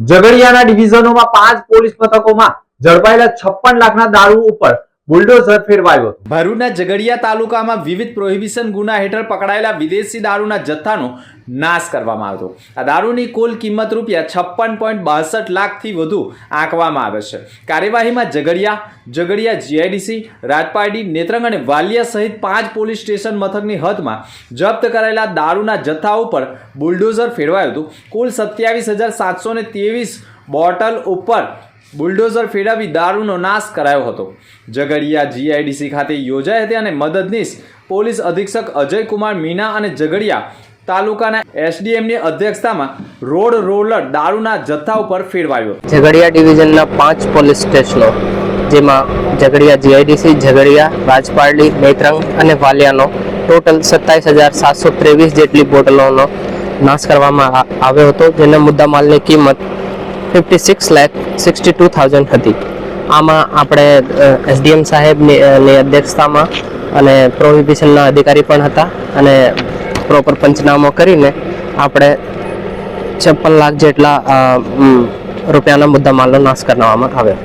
ઝઘડિયાના ડિવિઝનોમાં પાંચ પોલીસ મથકોમાં ઝડપાયેલા છપ્પન લાખના દારૂ ઉપર બુલડોઝર ફેરવાયો ભરૂના ભરૂચના તાલુકામાં વિવિધ પ્રોહિબિશન ગુના હેઠળ પકડાયેલા વિદેશી દારૂના જથ્થાનો નાશ કરવામાં આવ્યો આ દારૂની કુલ કિંમત રૂપિયા છપ્પન પોઈન્ટ બાસઠ લાખથી વધુ આંકવામાં આવે છે. કાર્યવાહીમાં ઝઘડિયા ઝઘડિયા જીઆઈડીસી, રાજપારડી, નેત્રંગ અને વાલિયા સહિત પાંચ પોલીસ સ્ટેશન મથકની હદમાં જપ્ત કરાયેલા દારૂના જથ્થા ઉપર બુલડોઝર ફેરવાયું હતું. કુલ સત્યાવીસ હજાર સાતસો ને ત્રેવીસ બોટલ ઉપર બુલડોઝર ફેરવી દારૂનો નાશ કરાયો હતો. ઝઘડિયા જીઆઈડીસી ખાતે યોજાઈ હતી અને મદદનીશ પોલીસ અધિક્ષક અજયકુમાર મીના અને ઝઘડિયા તાલુકાના એસડીએમની અધ્યક્ષતામાં રોડ રોલર દારૂના જથ્થા ઉપર ફેરવાયો ઝઘડિયા ડિવિઝનના પાંચ પોલીસ સ્ટેશનો, જેમાં ઝઘડિયા જીઆઈડીસી ઝઘડિયા રાજપારડી નેત્રંગ અને વાલિયાનો ટોટલ સત્તાવીસ હજાર સાતસો ત્રેવીસ જેટલી બોટલોનો નાશ કરવામાં આવ્યો હતો. જેના મુદ્દામાલની કિંમત fifty six lakh sixty two thousand હતી. આમાં આપણે એસડીએમ સાહેબની અધ્યક્ષતામાં અને પ્રોહિબિશનના અધિકારી પણ હતા અને પ્રોપર પંચનામો કરીને આપણે છપ્પન લાખ જેટલા રૂપિયાના મુદ્દામાલનો નાશ કરવામાં આવ્યો.